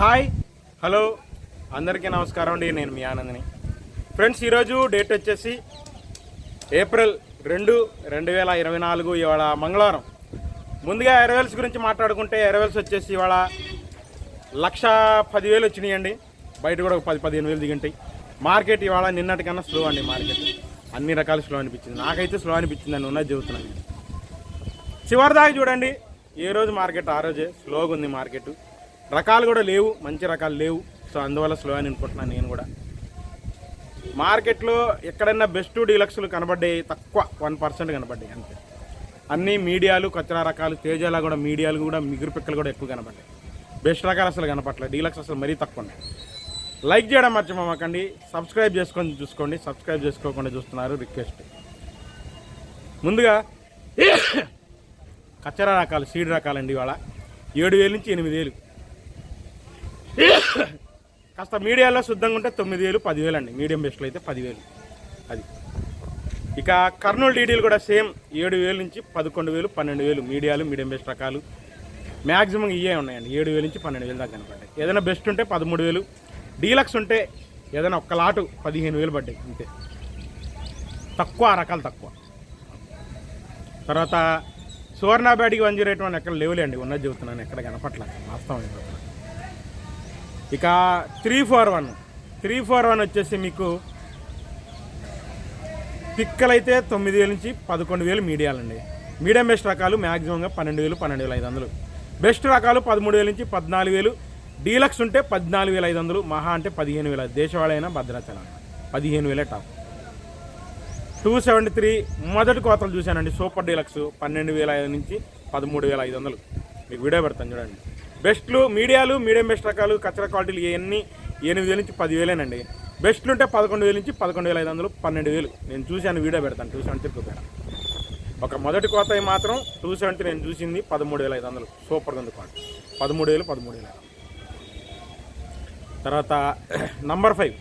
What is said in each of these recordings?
Hi. Hello. అందరికీ నమస్కారం అండి. నేను మీ ఆనందని. ఫ్రెండ్స్ ఈరోజు డేట్ వచ్చేసి ఏప్రిల్ రెండు రెండు వేల ఇరవై నాలుగు ఇవాళ మంగళవారం. ముందుగా ఎరవెల్స్ గురించి మాట్లాడుకుంటే ఎరవెల్స్ వచ్చేసి ఇవాళ లక్ష పదివేలు వచ్చినాయండి. బయట కూడా ఒక పది పదిహేను వేలు దిగింటాయి. మార్కెట్ ఇవాళ నిన్నటికన్నా స్లో అండి మార్కెట్. అన్ని రకాల స్లో అనిపించింది. నాకైతే స్లో అనిపించింది అని ఉన్నది చెబుతున్నాను చివరిదాకా చివరి చూడండి. ఏ రోజు మార్కెట్? ఆ రోజే. స్లోగా ఉంది మార్కెట్. రకాలు కూడా లేవు మంచి రకాలు లేవు. సో అందువల్ల స్లో అని అనుకుంటున్నాను నేను కూడా. మార్కెట్లో ఎక్కడైనా బెస్ట్ డీలక్స్లు కనబడ్డాయి తక్కువ వన్ పర్సెంట్ కనబడ్డాయి అంతే. అన్ని మీడియాలు కచ్చరా రకాలు తేజాల కూడా మీడియాలు కూడా మిగురు పిక్కలు కూడా ఎక్కువ కనబడ్డాయి. బెస్ట్ రకాలు అసలు కనపట్లేదు డీలక్స్ అసలు మరీ తక్కువ ఉన్నాయి. లైక్ చేయడం మర్చిపోమాకండి సబ్స్క్రైబ్ చేసుకొని చూసుకోండి. సబ్స్క్రైబ్ చేసుకోకుండా చూస్తున్నారు రిక్వెస్ట్ ముందుగా కచ్చరా రకాలు సీడ్ రకాలండి ఇవాళ. ఏడు వేలు నుంచి ఎనిమిది వేలు. కాస్త మీడియాలో శుద్ధంగా ఉంటే తొమ్మిది వేలు పదివేలు అండి. మీడియం బెస్ట్లో అయితే పదివేలు. అది. ఇక కర్నూలు డీడీలు కూడా సేమ్ ఏడు వేలు నుంచి పదకొండు వేలు పన్నెండు వేలు మీడియాలు మీడియం బెస్ట్ రకాలు. మ్యాక్సిమం ఇవే ఉన్నాయండి. ఏడు వేలు నుంచి పన్నెండు వేలు దాకా కనపడ్డాయి. ఏదైనా బెస్ట్ ఉంటే పదమూడు వేలు. డీలక్స్ ఉంటే ఏదైనా ఒక్క లాటు పదిహేను వేలు పడ్డాయి. అంతే. తక్కువ ఆ రకాలు తక్కువ. తర్వాత సువర్ణ బ్యాటికి వన్ జీరో ఎయిట్ వన్ ఎక్కడ లేవులేండి ఉన్నది చెబుతున్నాను ఎక్కడ కనపట్ల వాస్తవం ఇక three four one. Three four one వచ్చేసి మీకు పిక్కలైతే తొమ్మిది వేల నుంచి పదకొండు వేలు మీడియాలండి. మీడియం బెస్ట్ రకాలు మ్యాక్సిమంగా పన్నెండు వేలు పన్నెండు వేల ఐదు వందలు. బెస్ట్ రకాలు పదమూడు వేల నుంచి పద్నాలుగు వేలు. డీలక్స్ ఉంటే పద్నాలుగు వేల ఐదు వందలు మహా అంటే పదిహేను వేల. దేశవాళైనా భద్రాచలం. పదిహేను వేలే టాప్. టూ సెవెంటీ త్రీ మొదటి కోతలు చూశానండి. సూపర్ డీలక్స్ పన్నెండు వేల ఐదు నుంచి పదమూడు వేల ఐదు వందలు. మీకు వీడియో పెడతాను చూడండి. బెస్ట్లు మీడియాలు మీడియం బెస్ట్ రకాలు కచ్చరా క్వాలిటీలు ఇవన్నీ ఎనిమిది వేల నుంచి పదివేలేనండి. బెస్ట్లు ఉంటే పదకొండు వేల నుంచి పదకొండు వేల ఐదు వందలు పన్నెండు వేలు. నేను చూశాను వీడియో పెడతాను టూ సెవెంటీ రూపాయలు. ఒక మొదటి కోత మాత్రం టూ సెవెంటీ నేను చూసింది పదమూడు వేల ఐదు వందలు. సూపర్గా ఉంది క్వాలిటీ. పదమూడు వేలు పదమూడు వేల. తర్వాత నంబర్ ఫైవ్.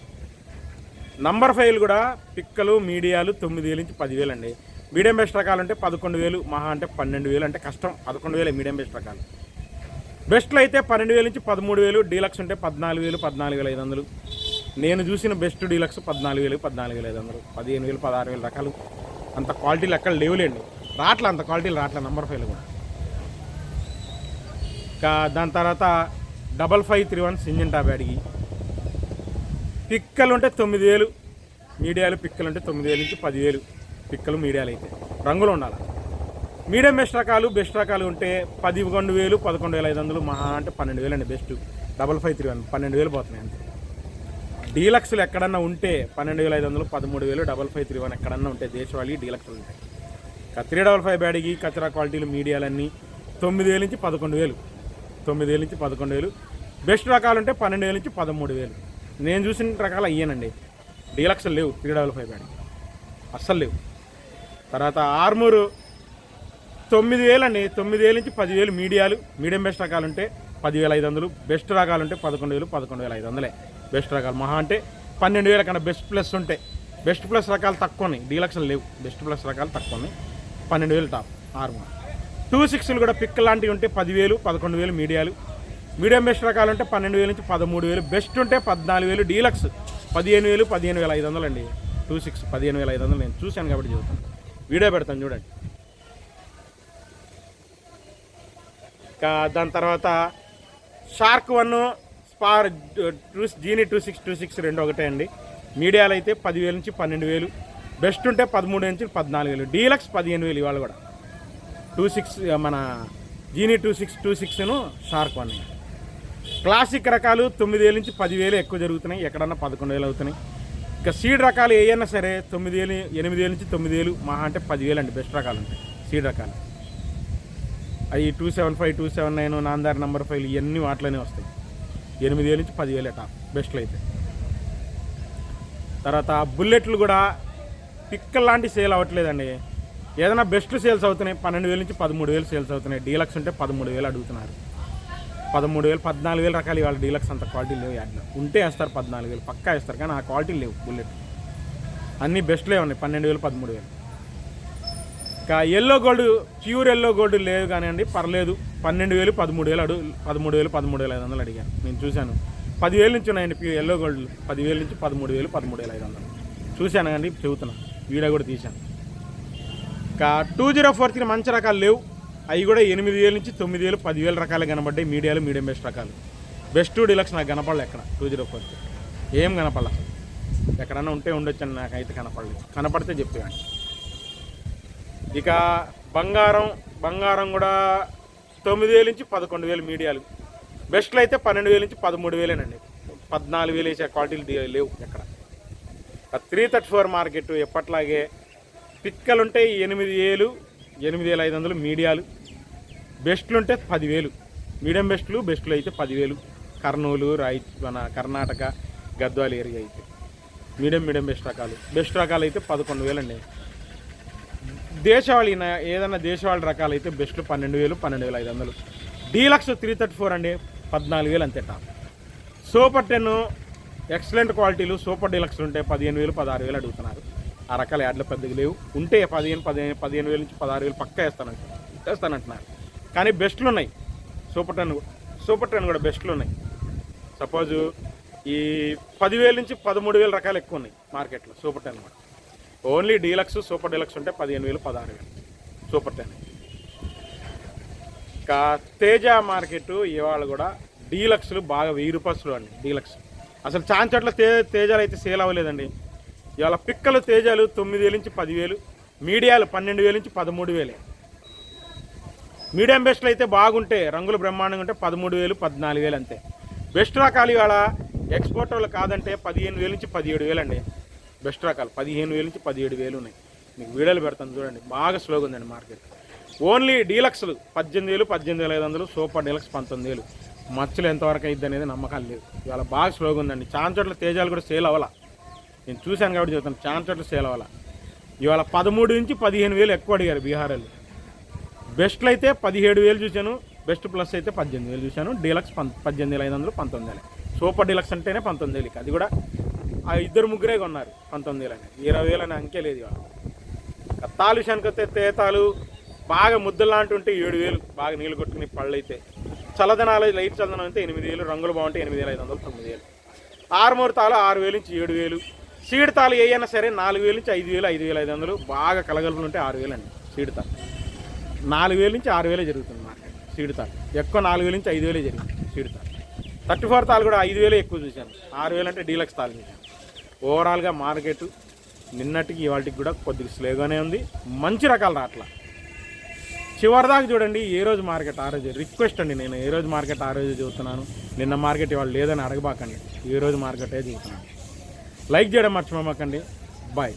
నంబర్ ఫైవ్ కూడా పిక్కలు మీడియాలు తొమ్మిది వేలు నుంచి పదివేలు అండి మీడియం బెస్ట్ రకాలు అంటే పదకొండు వేలు మహా అంటే పన్నెండు వేలు అంటే కష్టం. పదకొండు వేలే మీడియం బెస్ట్ రకాలు. బెస్ట్లో అయితే పన్నెండు వేల నుంచి పదమూడు వేలు డీలక్స్ ఉంటే పద్నాలుగు వేలు పద్నాలుగు వేల ఐదు వందలు. నేను చూసిన బెస్ట్ డీలక్స్ పద్నాలుగు వేలు పద్నాలుగు వేల ఐదు వందలు. పదిహేను వేలు పదహారు వేల రకాలు. అంత క్వాలిటీ లెక్కలు లేవులేండి. రాట్ల అంత క్వాలిటీలు రాట్ల నంబర్ ఫైవ్లు కూడా. ఇంకా దాని తర్వాత double five three one Syngenta బ్యాడ్కి పిక్కలు ఉంటే తొమ్మిది వేలు మీడియాలు పిక్కలు ఉంటే తొమ్మిది వేలు నుంచి పదివేలు. పిక్కలు మీడియాలు అయితే. రంగులు ఉండాలి? మీడియం బెస్ట్ రకాలు బెస్ట్ రకాలు ఉంటే పదకొండు వేలు పదకొండు వేల ఐదు వందలు మహా అంటే పన్నెండు వేలు అండి best. Double five three one పన్నెండు వేలు పోతున్నాయి అంతే. డీలక్స్లు ఎక్కడన్నా ఉంటే పన్నెండు వేల ఐదు వందలు పదమూడు వేలు డబల్ ఫైవ్ త్రీ వన్ ఎక్కడన్నా ఉంటే దేశవాళీ డీలక్స్లు ఉంటాయి. ఇక త్రీ డబల్ ఫైవ్ బ్యాడ్కి కచరా క్వాలిటీలు మీడియాలన్నీ తొమ్మిది వేల నుంచి పదకొండు వేలు. తొమ్మిది వేల నుంచి పదకొండు వేలు. బెస్ట్ రకాలు ఉంటే పన్నెండు వేల నుంచి పదమూడు వేలు. నేను చూసిన రకాలు అయ్యానండి. డీలక్స్ లేవు త్రీ డబల్ ఫైవ్ బ్యాడ్. అస్సలు లేవు. తర్వాత ఆర్మూరు తొమ్మిది వేలు అండి తొమ్మిది వేలు నుంచి పదివేలు మీడియాలు మీడియం బెస్ట్ రకాలు ఉంటే పదివేల ఐదు వందలు బెస్ట్ రకాలు ఉంటే పదకొండు వేలు పదకొండు వేల ఐదు వందలే. బెస్ట్ రకాలు మహా అంటే పన్నెండు వేల కన్నా బెస్ట్ ప్లస్ ఉంటే. బెస్ట్ ప్లస్ రకాలు తక్కువ ఉన్నాయి డీలక్స్లు లేవు. బెస్ట్ ప్లస్ రకాలు తక్కువ ఉన్నాయి పన్నెండు వేలు టాప్. ఆర్మూర్ టూ సిక్స్లు కూడా పిక్ లాంటివి ఉంటే పదివేలు పదకొండు వేలు మీడియాలు. మీడియం బెస్ట్ రకాలు ఉంటే పన్నెండు వేలు నుంచి పదమూడు వేలు. బెస్ట్ ఉంటే పద్నాలుగు వేలు డీలక్స్. పదిహేను వేలు పదిహేను వేల ఐదు వందలు అండి టూ సిక్స్ పదిహేను వేల ఐదు వందలు నేను చూశాను కాబట్టి చెబుతాను. వీడియో పెడతాను చూడండి ఇంకా దాని తర్వాత shark one spar two genie two six two six రెండు ఒకటే అండి. మీడియాలో అయితే పదివేల నుంచి పన్నెండు వేలు. బెస్ట్ ఉంటే పదమూడు నుంచి పద్నాలుగు వేలు. డీలక్స్ పదిహేను వేలు ఇవాళ కూడా. టూ సిక్స్ మన జీనీ టూ సిక్స్ టూ సిక్స్ను షార్క్ వన్. క్లాసిక్ రకాలు తొమ్మిది వేల నుంచి పదివేలు ఎక్కువ జరుగుతున్నాయి. ఎక్కడన్నా పదకొండు వేలు అవుతున్నాయి. ఇంకా సీడ్ రకాలు ఏవైనా సరే తొమ్మిది వేలు ఎనిమిది వేలు నుంచి తొమ్మిది వేలు మహా అంటే పదివేలు అండి. బెస్ట్ రకాలు ఉంటాయి. సీడ్ రకాలు. అవి two seven five two seven nine Nandar number five ఇవన్నీ వాటిలోనే వస్తాయి. ఎనిమిది వేల నుంచి పదివేలు టాప్ బెస్ట్లు అయితే. తర్వాత బుల్లెట్లు కూడా పిక్కల్ లాంటి సేల్ అవ్వట్లేదండి. ఏదైనా బెస్ట్ సేల్స్ అవుతున్నాయి పన్నెండు వేల నుంచి పదమూడు వేలు సేల్స్ అవుతున్నాయి. డీలక్స్ ఉంటే పదమూడు వేలు అడుగుతున్నారు. పదమూడు వేలు పద్నాలుగు వేలు రకాలు ఇవాళ డీలక్స్ అంత క్వాలిటీ లేవు యాడ్లో. ఉంటే వేస్తారు పద్నాలుగు వేలు పక్కా వేస్తారు కానీ ఆ క్వాలిటీ లేవు బుల్లెట్ అన్నీ బెస్ట్లే ఉన్నాయి పన్నెండు వేలు పదమూడు వేలు. Yellow gold pure yellow gold లేదు కానివ్వండి పర్లేదు. పన్నెండు వేలు పదమూడు వేలు అడుగు పదమూడు వేలు పదమూడు వేల ఐదు వందలు అడిగాను. నేను చూశాను. పదివేల నుంచి ఉన్నాయండి ప్యూర్ ఎల్లో గోల్డ్ పదివేల నుంచి పదమూడు వేలు పదమూడు వేల ఐదు వందలు. చూశాను అండి చెబుతున్నా. వీడియో కూడా తీశాను. ఇంకా టూ జీరో ఫోర్ త్రీ మంచి రకాలు లేవు. అవి కూడా ఎనిమిది వేల నుంచి తొమ్మిది వేలు పదివేల రకాలు కనబడ్డాయి. మీడియాలు మీడియం బెస్ట్ రకాలు. బెస్ట్ డిలక్స్ నాకు కనపడలే ఎక్కడ? టూ జీరో ఫోర్ త్రీ ఏం కనపడలే? ఎక్కడన్నా ఉంటే ఉండొచ్చని నాకైతే కనపడలేదు. కనపడితే చెప్పేవాడిని ఇక బంగారం బంగారం కూడా తొమ్మిది వేల నుంచి పదకొండు వేలు మీడియాలు. బెస్ట్లు అయితే పన్నెండు వేలు నుంచి పదమూడు వేలేనండి. పద్నాలుగు వేలు వేసే క్వాలిటీలు లేవు ఎక్కడ. త్రీ థర్టీ ఫోర్ మార్కెట్ ఎప్పట్లాగే పిక్కలుంటే ఎనిమిది వేలు ఎనిమిది వేల ఐదు వందలు మీడియాలు. బెస్ట్లు ఉంటే పదివేలు. మీడియం బెస్ట్లు బెస్ట్లు అయితే పదివేలు. కర్నూలు రాయి మన కర్ణాటక గద్వాల ఏరియా అయితే. మీడియం మీడియం బెస్ట్ రకాలు. బెస్ట్ రకాలు అయితే పదకొండు వేలండి. దేశవాళి ఏదైనా దేశవాళీ రకాలు అయితే బెస్ట్ పన్నెండు వేలు పన్నెండు వేల ఐదు వందలు. డీలక్స్ త్రీ థర్టీ ఫోర్ అండి పద్నాలుగు వేలు అంతే టాప్ సూపర్ టెన్ ఎక్సలెంట్ క్వాలిటీలు సూపర్ డీలక్స్ ఉంటే పదిహేను వేలు పదహారు వేలు అడుగుతున్నారు. ఆ రకాల యాడ్లు పెద్దగా లేవు. ఉంటే పదిహేను పదిహేను పదిహేను వేల నుంచి పదహారు వేలు పక్కా వేస్తానంటున్నారు వేస్తానంటున్నారు కానీ బెస్ట్లు ఉన్నాయి. సూపర్ టెన్ సూపర్ టెన్ కూడా బెస్ట్లు ఉన్నాయి. సపోజు ఈ పదివేల నుంచి పదమూడు వేల రకాలు ఎక్కువ ఉన్నాయి మార్కెట్లో సూపర్ టెన్ కూడా. ఓన్లీ డీలక్స్ సూపర్ డీలక్స్ ఉంటే పదిహేను వేలు పదహారు వేలు. Super ten. ఇంకా తేజ మార్కెట్ ఇవాళ కూడా డీలక్స్లు బాగా వెయ్యి రూపాయలు అండి డీలక్స్. అసలు చాన్ చోట్ల తే తేజాలు అయితే సేల్ అవ్వలేదండి. ఇవాళ పిక్కలు తేజాలు తొమ్మిది వేల నుంచి పదివేలు మీడియాలు పన్నెండు వేల నుంచి పదమూడు వేలే. మీడియం బెస్ట్లు అయితే బాగుంటే రంగులు బ్రహ్మాండంగా ఉంటే పదమూడు వేలు పద్నాలుగు వేలు అంతే. బెస్ట్ రకాలు ఇవాళ ఎక్స్పోర్ట్ వాళ్ళు కాదంటే పదిహేను వేలు నుంచి పదిహేడు వేలు అండి బెస్ట్ రకాలు. పదిహేను వేలు నుంచి పదిహేడు వేలు ఉన్నాయి. మీకు వీడియోలు పెడతాను చూడండి. బాగా స్లోగా ఉందండి మార్కెట్. ఓన్లీ డీలక్స్లు పద్దెనిమిది వేలు పద్దెనిమిది వేల ఐదు వందలు సూపర్ డీలక్స్ పంతొమ్మిది వేలు. మచ్చలు ఎంతవరకు అయింది అనేది నమ్మకాలు లేదు. ఇవాళ బాగా స్లోగా ఉందండి. చాలా చోట్ల తేజాలు కూడా సేల్ అవ్వాల? నేను చూశాను కాబట్టి చెప్తాను. చాలా చోట్ల సేల్ అవ్వాల? ఇవాళ పదమూడు నుంచి పదిహేను వేలు ఎక్కువ అడిగారు బీహార్ వాళ్ళు బెస్ట్లు అయితే పదిహేడు వేలు చూశాను. బెస్ట్ ప్లస్ అయితే పద్దెనిమిది వేలు చూశాను. డీలక్స్ పం పద్దెనిమిది వేల ఐదు వందలు పంతొమ్మిది వేలు. సూపర్ డీలక్స్ అంటేనే పంతొమ్మిది వేలు. అది కూడా ఆ ఇద్దరు ముగ్గురే కొన్నారు పంతొమ్మిది వేలు ఇరవై వేలు అంకే లేదు ఇవాళ. కత్తాలు విషయానికి వస్తే తేతాలు బాగా ముద్దులాంటి ఉంటే ఏడు వేలు బాగా నీళ్ళు కొట్టుకుని పళ్ళు అయితే చల్లదనాలు లైట్ చల్లదనం అయితే ఎనిమిది వేలు రంగులు బాగుంటే ఎనిమిది వేల ఐదు వందలు తొమ్మిది వేలు. ఆరుమూరు తాలు ఆరు వేలు నుంచి ఏడు వేలు. సీడ్ తాలు ఏ సరే నాలుగు వేలు నుంచి ఐదు వేలు ఐదు వేల ఐదు వందలు బాగా కలగలుపులు ఉంటే ఆరు వేలు అండి సీడ్ తాలు నాలుగు వేల నుంచి ఆరు వేలే జరుగుతుంది మార్కెట్ సీడ్ తాలు ఎక్కువ నాలుగు వేల నుంచి ఐదు వేలే జరిగింది సీడ్ తాలు థర్టీ ఫోర్ తాలు కూడా ఐదు వేలే ఎక్కువ చూశాను. ఆరు వేలు అంటే డీలక్స్ తాలు చూశాను. ఓవరాల్గా మార్కెట్ నిన్నటికి ఇవాటికి కూడా కొద్దిగా స్లోగానే ఉంది. మంచి రకాలు రాట్లా. చివరిదాకా చూడండి ఏ రోజు మార్కెట్ ఆ రోజు? రిక్వెస్ట్ అండి నేను ఏ రోజు మార్కెట్ ఆ రోజు చూస్తున్నాను? నిన్న మార్కెట్ ఇవాళ లేదని అడగబాకండి ఏ రోజు మార్కెటే చూస్తున్నాను. లైక్ చేయడం మర్చిపోమాకండి. బాయ్.